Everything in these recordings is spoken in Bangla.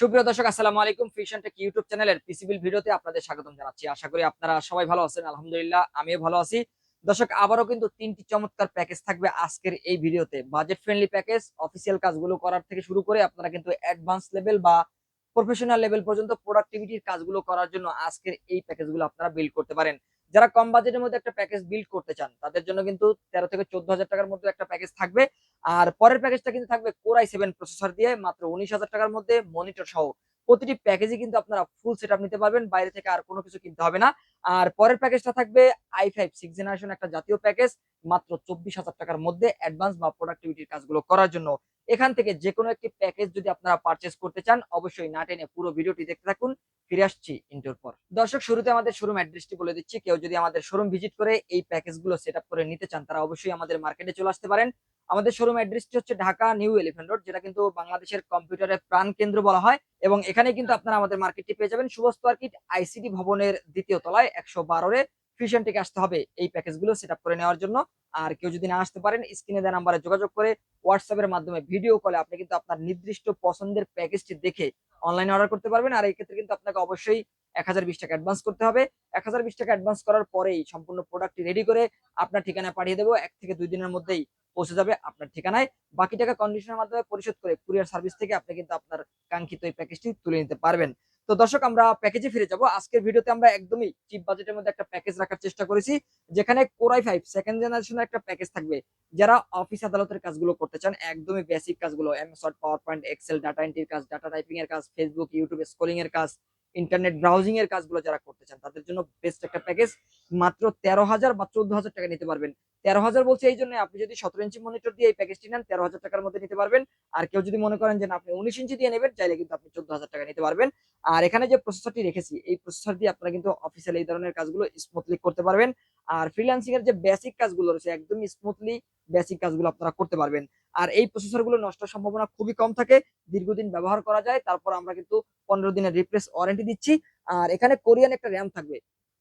সুপ্রিয় দর্শক, আসসালামু আলাইকুম। ফিশন টেক ইউটিউব চ্যানেলের পিসিবিল ভিডিওতে আপনাদের স্বাগতম জানাচ্ছি। আশা করি আপনারা সবাই ভালো আছেন। আলহামদুলিল্লাহ, আমিও ভালো আছি। দর্শক, আবারও কিন্তু তিনটি চমৎকার প্যাকেজ থাকবে আজকের এই ভিডিওতে। বাজেট ফ্রেন্ডলি প্যাকেজ অফিসিয়াল কাজগুলো করার থেকে শুরু করে আপনারা কিন্তু অ্যাডভান্স লেভেল বা প্রফেশনাল লেভেল পর্যন্ত প্রোডাক্টিভিটির কাজগুলো করার জন্য আজকের এই প্যাকেজগুলো আপনারা বিল্ড করতে পারেন। যারা কম বাজেটের মধ্যে একটা প্যাকেজ বিল্ড করতে চান, তাদের জন্য কিন্তু তেরো থেকে চোদ্দ হাজার টাকার মধ্যে একটা প্যাকেজ থাকবে। আর পরের প্যাকেজটা কিন্তু থাকবে কোরাই সেভেন প্রসেসর দিয়ে মাত্র উনিশ হাজার টাকার মধ্যে মনিটর সহ। প্রতিটি প্যাকেজে কিন্তু আপনারা ফুল সেট নিতে পারবেন, বাইরে থেকে আর কোনো কিছু কিনতে হবে না। আর পরের প্যাকেজটা থাকবে আই ফাইভ সিক্স জেনারেশন একটা জাতীয় প্যাকেজ মাত্র চব্বিশ হাজার টাকার মধ্যে অ্যাডভান্স বা প্রোডাক্টিভিটির কাজগুলো করার জন্য। এখান থেকে যে কোনো একটি প্যাকেজ যদি আপনারা পারচেস করতে চান, অবশ্যই না টেনে পুরো ভিডিওটি দেখতে থাকুন। ফিরে আসছি ইন্টোর পর। দর্শক, শুরুতে আমাদের শোরুম অ্যাড্রেসটি বলে দিচ্ছি। কেউ যদি আমাদের শোরুম ভিজিট করে এই প্যাকেজগুলো সেট করে নিতে চান, তারা অবশ্যই আমাদের মার্কেটে চলে আসতে পারেন। আমাদের শোরুম অ্যাড্রেসটি হচ্ছে ঢাকা নিউ এলিফেন্ট রোড যেটা কিন্তু বাংলাদেশের কম্পিউটারের প্রাণ কেন্দ্র বলা হয় এবং এখানে কিন্তু আপনারা আমাদের মার্কেটটি পেয়ে যাবেন। শুভস্ত আর্কিট আইসিডি ভবনের দ্বিতীয় তলায় একশো বারোরে ফিউশন আসতে হবে এই প্যাকেজগুলো সেট করে নেওয়ার জন্য। আর কেউ যদি না আসতে পারেন স্ক্রিনে দেওয়া নাম্বারে যোগাযোগ করে হোয়াটসঅ্যাপের মাধ্যমে ভিডিও কলে আপনি কিন্তু আপনার নির্দিষ্ট পছন্দের প্যাকেজটি দেখে অনলাইনে অর্ডার করতে পারবেন। আর এই ক্ষেত্রে কিন্তু আপনাকে অবশ্যই এক হাজার বিশ টাকা অ্যাডভান্স করতে হবে। এক হাজার বিশ টাকা অ্যাডভান্স করার পরেই সম্পূর্ণ প্রোডাক্টটি রেডি করে আপনার ঠিকানায় পাঠিয়ে দেবো। এক থেকে দুই দিনের মধ্যেই পৌঁছে যাবে আপনার ঠিকানায়। বাকি টাকা কন্ডিশনের মাধ্যমে পরিশোধ করে কুরিয়ার সার্ভিস থেকে আপনি কিন্তু আপনার কাঙ্ক্ষিত এই প্যাকেজটি তুলে নিতে পারবেন। তো দর্শক, আমরা প্যাকেজে ফিরে যাব। আজকের ভিডিওতে আমরা একদমই চিপ বাজেটের মধ্যে একটা প্যাকেজ রাখার চেষ্টা করেছি, যেখানে কোরাই ফাইভ সেকেন্ড জেনারেশনের একটা প্যাকেজ থাকবে। যারা অফিস আদালতের কাজগুলো করতে চান, একদমই বেসিক কাজগুলো MS Word PowerPoint Excel data এন্ট্রির কাজ ডাটা টাইপিং এর কাজ ফেসবুক ইউটিউব স্কোলিং এর কাজ ইন্টারনেট ব্রাউজিং এর কাজগুলো যারা করতে চান, তাদের জন্য বেস্ট একটা প্যাকেজ মাত্র তেরো হাজার বা চোদ্দ হাজার টাকা নিতে পারবেন। তেরো হাজার বলছে এই জন্য আপনি যদি সতেরো ইঞ্চি মনিটর দিয়ে এই প্যাকেজটি নেন, তেরো হাজার টাকার মধ্যে নিতে পারবেন। আর কেউ যদি মনে করেন যে আপনি উনিশ ইঞ্চি দিয়ে নেবেন, চাইলে কিন্তু আপনি চোদ্দ হাজার টাকা নিতে পারবেন। আর এখানে যে প্রসেসরটি রেখেছি, এই প্রসেসর দিয়ে আপনারা কিন্তু অফিসিয়াল এই ধরনের কাজগুলো স্মুথলি করতে পারবেন। আর ফ্রিল্যান্সিং এর যে বেসিক কাজগুলো রয়েছে, একদমই স্মুথলি বেসিক কাজগুলো আপনারা করতে পারবেন। আর এই প্রসেসরগুলো নষ্ট সম্ভাবনা খুবই কম থাকে। দীর্ঘদিন ব্যবহার করা যায়, তারপর আমরা কিন্তু পনেরো দিনের রিপ্লেস ওয়ারেন্টি দিচ্ছি। আর এখানে কোরিয়ান একটা র্যাম থাকবে।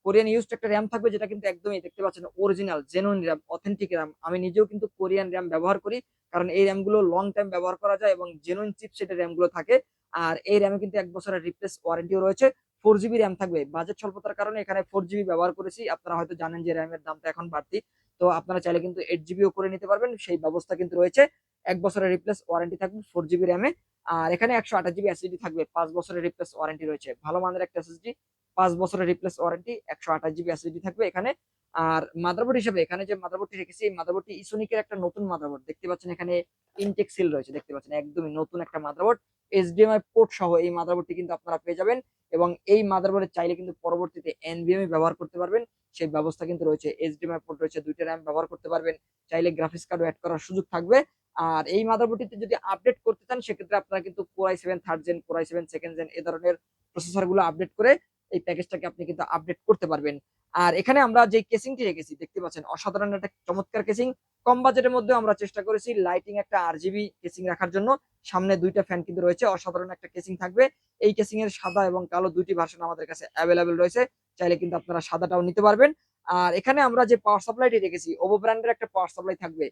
কোরিয়ান ইউজড একটা র্যাম থাকবে, যেটা কিন্তু একদমই দেখতে পাচ্ছেন original genuine RAM authentic RAM আমি নিজেও কিন্তু কোরিয়ান র্যাম ব্যবহার করি, কারণ এই র্যামগুলো লং টাইম ব্যবহার করা যায় এবং জেনুইন চিপসেটের র্যামগুলো থাকে। আর এই র্যামে কিন্তু এক বছরের রিপ্লেস ওয়ারেন্টিও রয়েছে। ফোর জিবি র্যাম থাকবে। বাজেট স্বল্পতার কারণে এখানে ফোর জিবি ব্যবহার করেছি। আপনারা হয়তো জানেন যে র্যামের দামটা এখন বাড়তি। তো আপনারা চাইলে কিন্তু এইট জিবিও করে নিতে পারবেন। সেই ব্যবস্থা কিন্তু রয়েছে। এক বছরের রিপ্লেস ওয়ারেন্টি থাকবে ফোর জিবি র্যামে আর এখানে একশো আঠাশ জিবি এসএসডি থাকবে। পাঁচ বছরের রিপ্লেস ওয়ারেন্টি রয়েছে। ভালো মানের একটা এসএসডি পাঁচ বছরের রিপ্লেস ওয়ারেন্টি একশো আঠাশ জিবি এসএসডি থাকবে এখানে। আর মাদারবোর্ড হিসেবে এখানে যে মাদারবোর্ডটি রেখেছি, এই মাদারবোর্ডটি ইসোনিকের একটা নতুন মাদারবোর্ড। দেখতে পাচ্ছেন এখানে ইনটেক সিল রয়েছে, দেখতে পাচ্ছেন একদমই নতুন একটা মাদারবোর্ড। এইচডিএমআই পোর্ট সহ এই মাদারবোর্ডটি কিন্তু আপনারা পেয়ে যাবেন এবং এই মাদারবোর্ডে চাইলে কিন্তু পরবর্তীতে এনভিএমই ব্যবহার করতে পারবেন। সেই ব্যবস্থা কিন্তু রয়েছে এইচডিএমআই পোর্ট রয়েছে, দুইটা র্যাম ব্যবহার করতে পারবেন। চাইলে গ্রাফিক্স কার্ডও অ্যাড করার সুযোগ থাকবে। আর এই মাদারবোর্ডটিতে যদি আপডেট করতে চান, সেক্ষেত্রে আপনারা কিন্তু core i seven third gen core i seven second gen এ ধরনের প্রসেসরগুলো আপডেট করে এই প্যাকেজটাকে আপনি কিন্তু আপডেট করতে পারবেন। আর এখানে আমরা যে কেসিংটি রেখেছি, দেখতে পাচ্ছেন অসাধারণ একটা চমৎকার কেসিং কম বাজেটের মধ্যে আমরা চেষ্টা করেছি লাইটিং একটা আর জিবি কেসিং রাখার জন্য। সামনে দুইটা ফ্যান কিন্তু রয়েছে, অসাধারণ একটা কেসিং থাকবে। এই কেসিং এর সাদা এবং কালো দুইটি ভার্সন আমাদের কাছে অ্যাভেলেবেল রয়েছে। চাইলে কিন্তু আপনারা সাদাটাও নিতে পারবেন। আর এখানে আমরা যে পাওয়ার সাপ্লাইটি রেখেছি ওভো ব্র্যান্ডের একটা পাওয়ার সাপ্লাই থাকবে।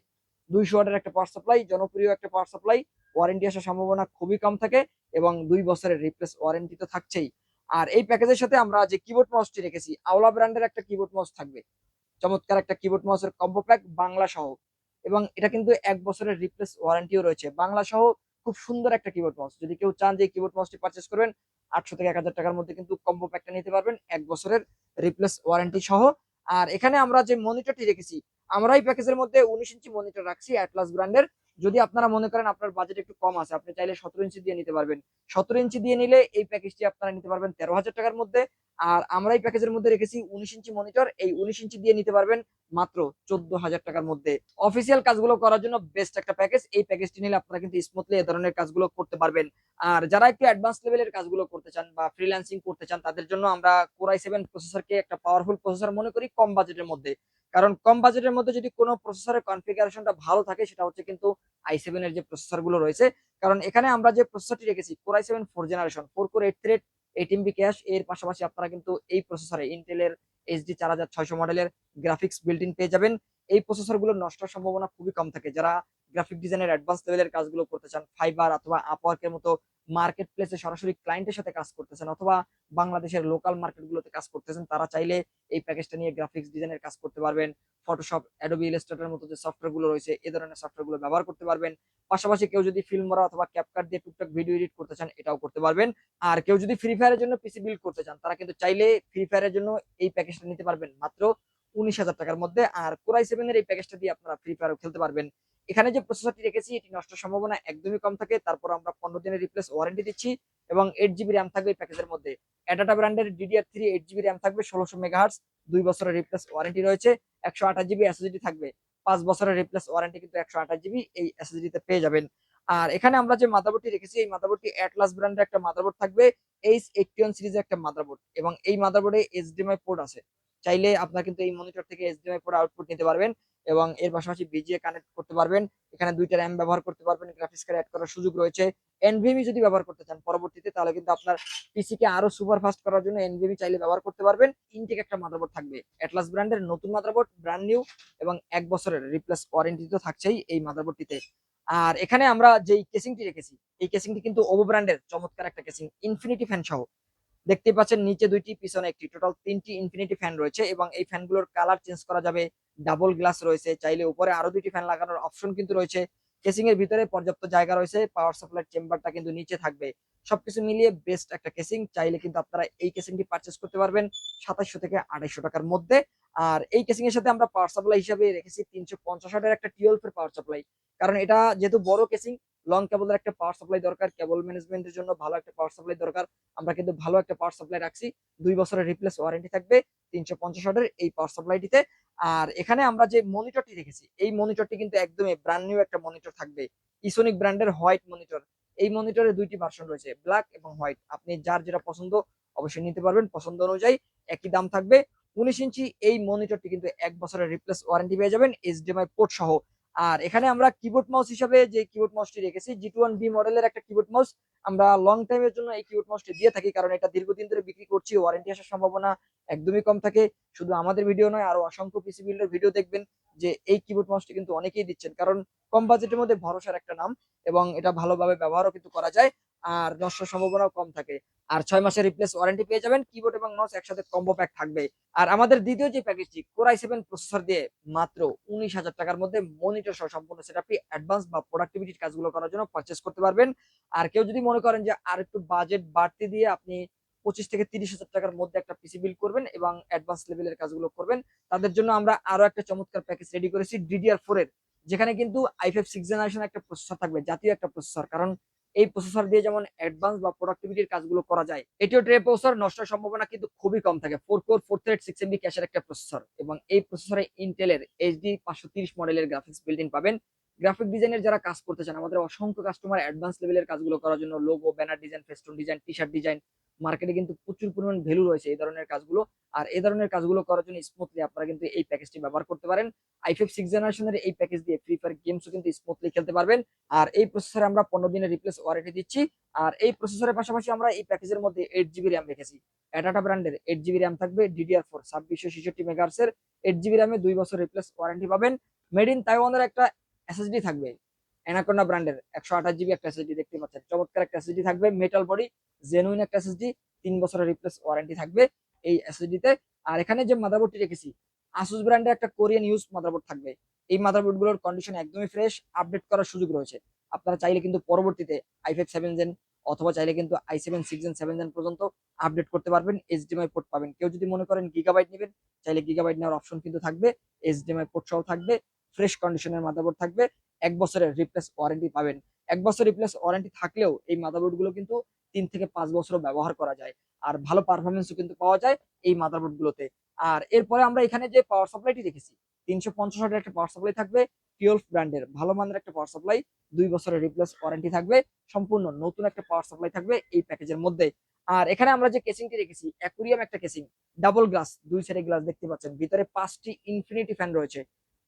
দুইশো ওয়াটের একটা পাওয়ার সাপ্লাই জনপ্রিয় একটা পাওয়ার সাপ্লাই ওয়ারেন্টি আসার সম্ভাবনা খুবই কম থাকে এবং দুই বছরের রিপ্লেস ওয়ারেন্টি তো থাকছেই। আর এই প্যাকেজের সাথে আমরা যে কিবোর্ড মাউসটি রেখেছি আওলা ব্র্যান্ডের একটা কিবোর্ড মাউস থাকবে। চমৎকার একটা কিবোর্ড মাউসের কম্বো প্যাক বাংলা সহ। এবং এটা কিন্তু এক বছরের রিপ্লেস ওয়ারেন্টিও রয়েছে। বাংলা সহ খুব সুন্দর একটা কিবোর্ড মাউস যদি কেউ চান যে কিবোর্ড মাউসটি পারচেস করবেন, আটশো থেকে এক হাজার টাকার মধ্যে কিন্তু কম্বো প্যাকটা নিতে পারবেন এক বছরের রিপ্লেস ওয়ারেন্টি সহ। আর এখানে আমরা যে মনিটরটি রেখেছি, আমরা এই প্যাকেজের মধ্যে উনিশ ইঞ্চি মনিটর রাখছি অ্যাটলাস ব্র্যান্ডের যদি আপনারা মনে করেন আপনার বাজেট একটু কম আছে, আপনি চাইলে সতেরো ইঞ্চি দিয়ে নিতে পারবেন। সতেরো ইঞ্চি দিয়ে নিলে এই প্যাকেজটি আপনারা নিতে পারবেন তেরো হাজার টাকার মধ্যে। আর আমরা এই প্যাকেজের মধ্যে রেখেছি উনিশ ইঞ্চি মনিটর এই উনিশ ইঞ্চি দিয়ে নিতে পারবেন মাত্র চোদ্দ হাজার টাকার মধ্যে। অফিসিয়াল কাজগুলো করার জন্য বেস্ট একটা প্যাকেজ এই প্যাকেজটি নিলে আপনারা কিন্তু স্মুথলি এ ধরনের কাজগুলো করতে পারবেন। আর যারা একটু অ্যাডভান্স লেভেলের কাজগুলো করতে চান বা ফ্রিল্যান্সিং করতে চান, তাদের জন্য আমরা কোরাই সেভেন প্রসেসরকে একটা পাওয়ারফুল প্রসেসর মনে করি কম বাজেটের মধ্যে। কারণ কম বাজেটের মধ্যে যদি কোনো প্রসেসরের কনফিগারেশনটা ভালো থাকে, সেটা হচ্ছে কিন্তু আই সেভেন এর যে প্রসেসরগুলো রয়েছে, কারণ এখানে আমরা যে প্রসেসরটি রেখেছি core i seven four generation four core eight thread eight MB cache এর পাশাপাশি আপনারা কিন্তু এই প্রসেসরে ইন্টেলের এইচডি চার হাজার ছয়শো মডেলের গ্রাফিক্স বিল্ট ইন পেয়ে যাবেন। এই প্রসেসরগুলোর নষ্ট সম্ভাবনা খুবই কম থাকে। যারা গ্রাফিক ডিজাইনের অ্যাডভান্স লেভেলের কাজগুলো করতে চান ফাইবার অথবা আপওয়ার্কের মতো মার্কেট প্লেসে সরাসরি ক্লায়েন্টের সাথে কাজ করতেছেন অথবা বাংলাদেশের লোকাল মার্কেটগুলোতে কাজ করতেছেন, তারা চাইলে এই প্যাকেজটা নিয়ে গ্রাফিক্স ডিজাইনের কাজ করতে পারবেন ফটোশপ অ্যাডোবি ইলাস্ট্রেটরের মতো যে সফটওয়্যারগুলো রয়েছে এই ধরনের সফটওয়্যারগুলো ব্যবহার করতে পারবেন। পাশাপাশি কেউ যদি ফিল্ম করা অথবা ক্যাপকাট দিয়ে টুকটাক ভিডিও এডিট করতে চান, এটাও করতে পারবেন। আর কেউ যদি ফ্রি ফায়ারের জন্য পিসি বিল্ড করতে চান, তারা কিন্তু চাইলে ফ্রি ফায়ারের জন্য এই প্যাকেজটা নিতে পারবেন, মাত্র উনিশ হাজার টাকার মধ্যে। আর কোরাই সেভেনের এই প্যাকেজটা দিয়ে আপনারা ফ্রি ফায়ারও খেলতে পারবেন। এখানে যে প্রসেসরটি রেখেছি, এটি নষ্ট সম্ভাবনা একদমই কম থাকে। তারপর আমরা পনেরো দিনের রিপ্লেস ওয়ারেন্টি দিচ্ছি এবং এইট জিবি র্যাম থাকবে প্যাকেজের মধ্যে। অ্যাডাটা ব্র্যান্ডের DDR three eight GB RAM থাকবে, ষোলোশো মেগাহার্স দুই বছরের রিপ্লেস ওয়ারেন্টি রয়েছে, একশো আঠাশ জিবি এসএসডি থাকবে। পাঁচ বছরের রিপ্লেস ওয়ারেন্টি কিন্তু একশো আঠাশ জিবি এই এসএসডি তে পেয়ে যাবেন। আর এখানে আমরা যে মাদারবোর্ডটি রেখেছি, এই মাদারবোর্ডটি অ্যাটলাস ব্র্যান্ডের একটা মাদারবোর্ড থাকবে এইচ এইটটি ওয়ান সিরিজের একটা মাদারবোর্ড এবং এই মাদারবোর্ডে এইচডিএমআই পোর্ট আছে। চাইলে আপনারা কিন্তু এই মনিটর থেকে এইচডিএমআই পোর্ট আউটপুট নিতে পারবেন। এবং এর পাশাপাশি বিজিএ কানেক্ট করতে পারবেন। এখানে দুইটা র্যাম ব্যবহার করতে পারবেন গ্রাফিক্স কার্ড অ্যাড করার সুযোগ রয়েছে। এনভিএমই যদি ব্যবহার করতে চান পরবর্তীতে, তাহলে কিন্তু আপনার পিসি কে আরও সুপার ফাস্ট করার জন্য এনভিএমই চাইলে ব্যবহার করতে পারবেন। ইনটেক একটা মাদারবোর্ড থাকবে। অ্যাটলাস ব্র্যান্ডের নতুন মাদারবোর্ড ব্র্যান্ড নিউ এবং এক বছরের রিপ্লেস ওয়ারেন্টি তো থাকছেই এই মাদারবোর্ডটিতে আর এখানে আমরা যেই কেসিংটি রেখেছি, এই কেসিংটি কিন্তু ওভো ব্র্যান্ডের চমৎকার একটা কেসিং ইনফিনিটি ফ্যান সহ। দেখতে পাচ্ছেন নিচে দুইটি, পিছনে একটি টোটাল তিনটি ইনফিনিটি ফ্যান রয়েছে এবং এই ফ্যানগুলোর কালার চেঞ্জ করা যাবে। ডাবল গ্লাস রয়েছে, চাইলে উপরে আরও দুটি ফ্যান লাগানোর অপশন কিন্তু রয়েছে। কেসিং এর ভিতরে পর্যাপ্ত জায়গা রয়েছে পাওয়ার সাপ্লাই চেম্বারটা কিন্তু নিচে থাকবে। সবকিছু মিলিয়ে বেস্ট একটা কেসিং চাইলে কিন্তু আপনারা এই কেসিংটি পারচেস করতে পারবেন সাতাশশো থেকে আড়াইশো টাকার মধ্যে। আর এই কেসিং এর সাথে আমরা পাওয়ার সাপ্লাই হিসাবে রেখেছি তিনশো পঞ্চাশ ওয়াটের একটা টুয়েলভ এর পাওয়ার সাপ্লাই কারণ এটা যেহেতু বড় কেসিং লং কেবলের একটা পাওয়ার সাপ্লাই দরকার কেবল ম্যানেজমেন্টের জন্য ভালো একটা পাওয়ার সাপ্লাই দরকার। আমরা কিন্তু ভালো একটা পাওয়ার সাপ্লাই রাখছি। দুই বছরের রিপ্লেস ওয়ারেন্টি থাকবে, তিনশো পঞ্চাশ ওয়াটের এই পাওয়ার সাপ্লাইটিতে আর এখানে আমরা যে মনিটরটি রেখেছি এই মনিটরটি কিন্তু একদমই ব্র্যান্ড নিউ একটা মনিটর থাকবে। ইসোনিক ব্র্যান্ডের হোয়াইট মনিটর এই মনিটরে দুইটি ভার্সন রয়েছে ব্ল্যাক এবং হোয়াইট আপনি যার যেটা পছন্দ অবশ্যই নিতে পারবেন, পছন্দ অনুযায়ী একই দাম থাকবে। উনিশ ইঞ্চি এই মনিটরটি কিন্তু এক বছরের রিপ্লেস ওয়ারেন্টি পেয়ে যাবেন এইচডিএমআই পোর্ট সহ। আর এখানে আমরা কিবোর্ড মাউস হিসাবে যে কিবোর্ড মাউসটি রেখেছি জি টু ওয়ান বি মডেলের একটা কিবোর্ড মাউস আমরা লং টাইমের জন্য এই কিবোর্ড মাউসটি দিয়ে থাকি, কারণ এটা দীর্ঘদিন ধরে বিক্রি করছি ওয়ারেন্টি আসার সম্ভাবনা একদমই কম থাকে। শুধু আমাদের ভিডিও নয়, আরও অসংখ্য পিসি বিল্ডের ভিডিও দেখবেন যে এই কিবোর্ড মাউসটি কিন্তু অনেকেই দিচ্ছেন, কারণ কম বাজেটের মধ্যে ভরসার একটা নাম এবং এটা ভালোভাবে ব্যবহারও কিন্তু করা যায়। আর নষ্ট সম্ভাবনাও কম থাকে। আর ছয় মাসের রিপ্লেস ওয়ারেন্টি পেয়ে যাবেন কিবোর্ড এবং মাউস একসাথে কম্বো প্যাক থাকবে। আর আমাদের দ্বিতীয় যে প্যাকেজটি কোরাই সেভেন প্রসেসর দিয়ে মাত্র উনিশ হাজার টাকার মধ্যে মনিটর সহ সম্পূর্ণ সেটআপটি অ্যাডভান্স বা প্রোডাক্টিভিটির কাজগুলো করার জন্য পারচেস করতে পারবেন। আর কেউ যদি মনে করেন যে আর একটু বাজেট বাড়তি দিয়ে আপনি পঁচিশ থেকে তিরিশ হাজার টাকার মধ্যে একটা পিসি বিল করবেন এবং অ্যাডভান্স লেভেলের কাজগুলো করবেন, তাদের জন্য আমরা আরও একটা চমৎকার প্যাকেজ রেডি করেছি ডিডিআর ফোর এর যেখানে কিন্তু আই ফাইভ সিক্স জেনারেশন একটা প্রসেসর থাকবে, জাতীয় একটা প্রসেসর কারণ এই প্রসেসর দিয়ে যেমন অ্যাডভান্স বা প্রোডাক্টিভিটির কাজগুলো করা যায়, এটিও ট্রে প্রসেসর নষ্ট সম্ভাবনা কিন্তু খুবই কম থাকে। Four core four thread six MB ক্যাশের একটা প্রসেসর এবং এই প্রসেসরে ইন্টেলের এইচডি পাঁচশো তিরিশ মডেলের গ্রাফিক্স বিল্ডিং পাবেন। গ্রাফিক ডিজাইনের যারা কাজ করতে চান, আমাদের অসংখ্য কাস্টমার অ্যাডভান্স লেভেলের কাজগুলো করার জন্য logo banner design festoon design T shirt design মার্কেটে কিন্তু প্রচুর পরিমাণ ভ্যালু রয়েছে এই ধরনের কাজগুলো। আর এই ধরনের কাজগুলো করার জন্য স্মুথলি আপনারা কিন্তু এই প্যাকেজটি ব্যবহার করতে পারেন। আই সিক্স জেনারেশনের এই প্যাকেজ দিয়ে ফ্রি ফায়ার গেমসও কিন্তু স্মুথলি খেলতে পারবেন। আর এই প্রসেসরে আমরা পনেরো দিনের রিপ্লেস ওয়ারেন্টি দিচ্ছি। আর এই প্রসেসরের পাশাপাশি আমরা এই প্যাকেজের মধ্যে এইট জিবি র্যাম রেখেছি। অ্যাটাটা ব্র্যান্ডের এইট জিবি র্যাম থাকবে ডিডিআর ফোর ছাব্বিশশো ছেষট্টি মেগাহার্সের এইট জিবি র্যামে দুই বছর রিপ্লেস ওয়ারেন্টি পাবেন। মেড ইন তাইওয়ানের একটা এসএসডি থাকবে। অ্যানাকোনা ব্র্যান্ডের একশো আঠাশ জিবি একটা এসএসডি দেখতে পাচ্ছেন। চমৎকার একটা এসএসডি থাকবে। মেটাল বডি জেনুইন একটা এসএসডি তিন বছরের রিপ্লেস ওয়ারেন্টি থাকবে এই এসএসডি তে। আর এখানে যে মাদারবোর্ডটি রেখেছি আসুস ব্র্যান্ডের একটা কোরিয়ান ইউজ মাদারবোর্ড থাকবে। এই মাদারবোর্ডগুলোর কন্ডিশন একদমই ফ্রেশ আপডেট করার সুযোগ রয়েছে। আপনারা চাইলে কিন্তু পরবর্তীতে আই ফাইভ সেভেন জেন অথবা চাইলে কিন্তু i seven six gen seven gen পর্যন্ত আপডেট করতে পারবেন এইচডিএমআই পোর্ট পাবেন। কেউ যদি মনে করেন গিগাবাইট নেবেন, চাইলে গিগাবাইট নেওয়ার অপশন কিন্তু থাকবে এইচডিএমআই পোর্ট সহ থাকবে। ফ্রেশ কন্ডিশনের মাদারবোর্ড থাকবে। এক বছরের রিপ্লেস ওয়ারেন্টি পাবেন। এক বছর রিপ্লেস ওয়ারেন্টি থাকলেও এই মাদারবোর্ডগুলো কিন্তু তিন থেকে পাঁচ বছরও ব্যবহার করা যায়। আর ভালো পারফরমেন্সও কিন্তু পাওয়া যায় এই মাদারবোর্ড গুলোতে আর এরপরে আমরা এখানে যে পাওয়ার সাপ্লাইটি দেখেছি, তিনশো পঞ্চাশ ওয়াটের একটা পাওয়ার সাপ্লাই থাকবে টুয়েলভ ব্র্যান্ডের ভালো মানের একটা পাওয়ার সাপ্লাই দুই বছরের রিপ্লেস ওয়ারেন্টি থাকবে, সম্পূর্ণ নতুন একটা পাওয়ার সাপ্লাই থাকবে এই প্যাকেজের মধ্যে। আর এখানে আমরা যে কেসিংটি রেখেছি অ্যাকুরিয়াম একটা কেসিং ডাবল গ্লাস দুই সাইডে গ্লাস দেখতে পাচ্ছেন, ভিতরে পাঁচটি ইনফিনিটি ফ্যান রয়েছে।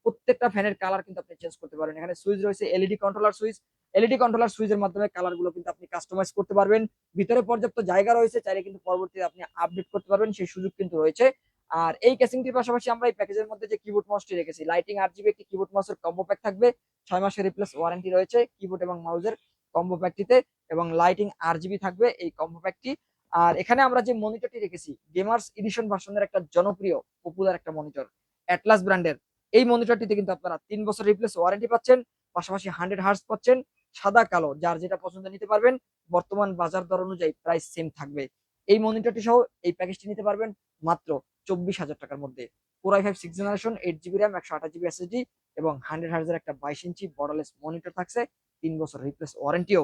প্রত্যেকটা ফ্যানের কালার কিন্তু আপনি চেঞ্জ করতে পারবেন। এখানে সুইচ রয়েছে LED controller switch. LED controller সুইচের মাধ্যমে কালারগুলো কিন্তু আপনি কাস্টমাইজ করতে পারবেন। ভিতরে পর্যাপ্ত জায়গা রয়েছে, চাইলে কিন্তু পরবর্তীতে আপনি আপডেট করতে পারবেন, সেই সুযোগ কিন্তু রয়েছে। আর এই কেসিংটির পাশাপাশি আমরা এই প্যাকেজের মধ্যে যে কিবোর্ড মাউসটি রেখেছি লাইটিং আর জিবি একটি কিবোর্ড মাউসের কম্বো প্যাক থাকবে। ছয় মাসের রিপ্লেস ওয়ারেন্টি রয়েছে কিবোর্ড এবং মাউসের কম্বো প্যাকটিতে এবং লাইটিং আর জিবি থাকবে এই কম্বো প্যাকটি আর এখানে আমরা যে মনিটরটি রেখেছি গেমার্স এডিশন ভার্সনের একটা জনপ্রিয় পপুলার একটা মনিটর অ্যাটলাস ব্র্যান্ডের এই মনিটরটিতে কিন্তু আপনারা তিন বছর রিপ্লেস ওয়ারেন্টি পাচ্ছেন, পাশাপাশি হান্ড্রেড হার্স পাচ্ছেন, সাদা, কালো, যার যেটা পছন্দ নিতে পারবেন, বর্তমান বাজার দর অনুযায়ী প্রাইস সেম থাকবে। এই মনিটরটি সহ এই প্যাকেজটি নিতে পারবেন মাত্র চব্বিশ হাজার টাকার মধ্যে। Core i five six generation eight GB RAM একশো আঠাশ জিবি এসএসডি এবং হান্ড্রেড হার্জের একটা বাইশ ইঞ্চি বর্ডারলেস মনিটর থাকছে, তিন বছর রিপ্লেস ওয়ারেন্টিও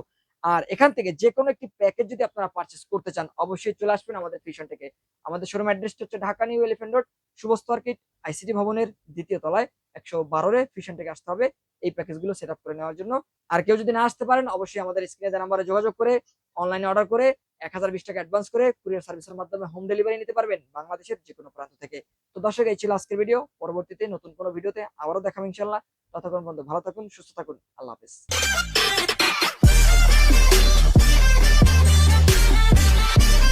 আর এখান থেকে যে কোনো একটি প্যাকেজ যদি আপনারা পারচেস করতে চান, অবশ্যই চলে আসবেন আমাদের ফিশন থেকে। আমাদের শোরুম অ্যাড্রেসটা হচ্ছে ঢাকা নিউ এলিফেন্ট রোড শুভস্থ মার্কেট আইসিটি ভবনের দ্বিতীয় তলায়, একশো বারোরে ফিশন থেকে আসতে হবে এই প্যাকেজগুলো সেট করে নেওয়ার জন্য। আর কেউ যদি না আসতে পারেন, অবশ্যই আমাদের স্ক্রিনে দেওয়া নাম্বারে যোগাযোগ করে অনলাইনে অর্ডার করে, এক হাজার বিশ টাকা অ্যাডভান্স করে কুরিয়ার সার্ভিসের মাধ্যমে হোম ডেলিভারি নিতে পারবেন বাংলাদেশের যে কোনো প্রান্ত থেকে। তো দর্শক, এই ছিল আজকের ভিডিও পরবর্তীতে নতুন কোনো ভিডিওতে আবারও দেখাবো ইনশাল্লাহ ততক্ষণ পর্যন্ত ভালো থাকুন, সুস্থ থাকুন। আল্লাহ হাফিজ। Bye.